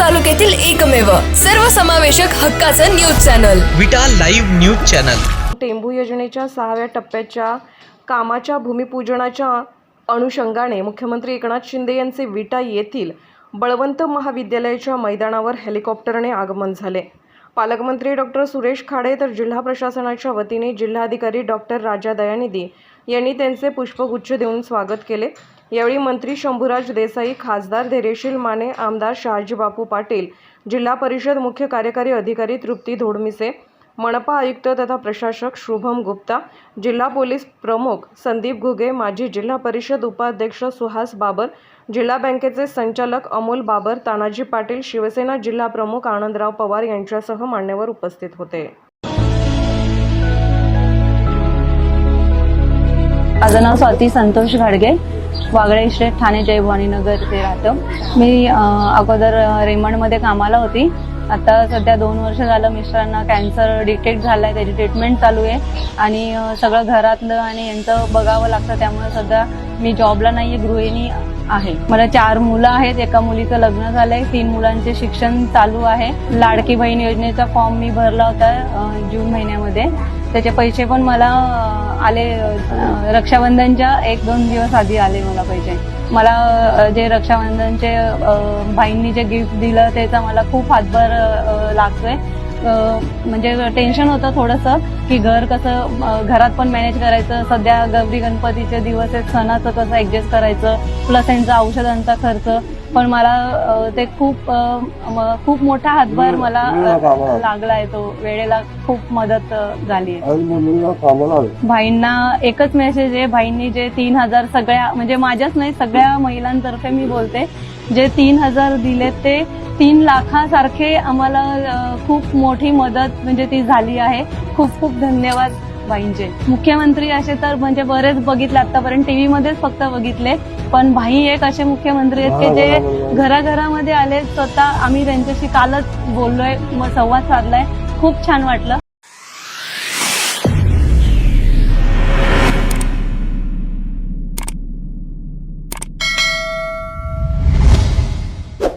तालुक्यातील एकमेव सर्वसमावेशक हक्काचं news channel. Vita live news channel. Tembhu योजनेच्या सहाव्या टप्प्याच्या कामाच्या भूमिपूजनाच्या अनुषंगाने मुख्यमंत्री एकनाथ शिंदे यांचे विटा येथील बळवंत महाविद्यालयाच्या मैदानावर हेलिकॉप्टरने आगमन झाले. पालकमंत्री डॉक्टर सुरेश खाडे तर जिल्हा प्रशासनाच्या वतीने जिल्हाधिकारी डॉक्टर राजा दयानिधी यांनी त्यांचे पुष्पगुच्छ देऊन स्वागत केले. यावेळी मंत्री शंभूराज देसाई खासदार धैर्यशील माने आमदार शहाजी बापू पाटील जिल्हा परिषद मुख्य कार्यकारी अधिकारी तृप्ती धोडमिसे मनपा आयुक्त तथा प्रशासक शुभम गुप्ता जिल्हा पोलीस प्रमुख संदीप घुगे माजी जिल्हा परिषद उपाध्यक्ष सुहास बाबर जिल्हा बँकेचे संचालक अमोल बाबर तानाजी पाटील शिवसेना जिल्हा प्रमुख आनंदराव पवार यांच्यासह मान्यवर उपस्थित होते. माझं नाव स्वाती संतोष घाडगे. वागळे इस्टेट ठाणे जय भवानीनगर इथे राहतो. मी अगोदर रेमंडमध्ये कामाला होती. आता सध्या दोन वर्ष झालं मिस्टरांना कॅन्सर डिटेक्ट झाला आहे त्याची ट्रीटमेंट चालू आहे. आणि सगळं घरातलं आणि यांचं बघावं लागतं त्यामुळे सध्या मी जॉबला नाही आहे गृहिणी आहे. मला चार मुलं आहेत एका मुलीचं लग्न झालंय तीन मुलांचे शिक्षण चालू आहे. लाडकी बहीण योजनेचा फॉर्म मी भरला होता जून महिन्यामध्ये. त्याचे पैसे पण मला आले रक्षाबंधनच्या एक दोन दिवस आधी आले मला पैसे. मला जे रक्षाबंधनचे भाईंनी जे गिफ्ट दिलं त्याचा मला खूप हातभार लागतोय. म्हणजे टेन्शन होतं थोडंसं की घर कसं घरात पण मॅनेज करायचं. सध्या गौरी गणपतीचे दिवस आहेत सणाचं कसं ऍडजस्ट करायचं. प्लस यांचा औषधांचा खर्च. पण मला ते खूप खूप मोठा हातभार मला लागलाय तो वेळेला खूप मदत झाली भाईंना एकच मेसेज आहे. भाईंनी जे तीन हजार सगळ्या म्हणजे माझ्याच नाही सगळ्या महिलांतर्फे मी बोलते. जे तीन हजार दिलेत ते तीन लाखासारखे आम्हाला खूप मोठी मदत म्हणजे ती झाली आहे. खूप खूप धन्यवाद. भाईंचे मुख्यमंत्री असे तर म्हणजे बरेच बघितले आतापर्यंत. टीव्ही मध्येच फक्त बघितले. पण भाई एक असे मुख्यमंत्री आहेत की जे घराघरामध्ये आले. स्वतः आम्ही त्यांच्याशी कालच बोललोय मग संवाद साधलाय. खूप छान वाटलं.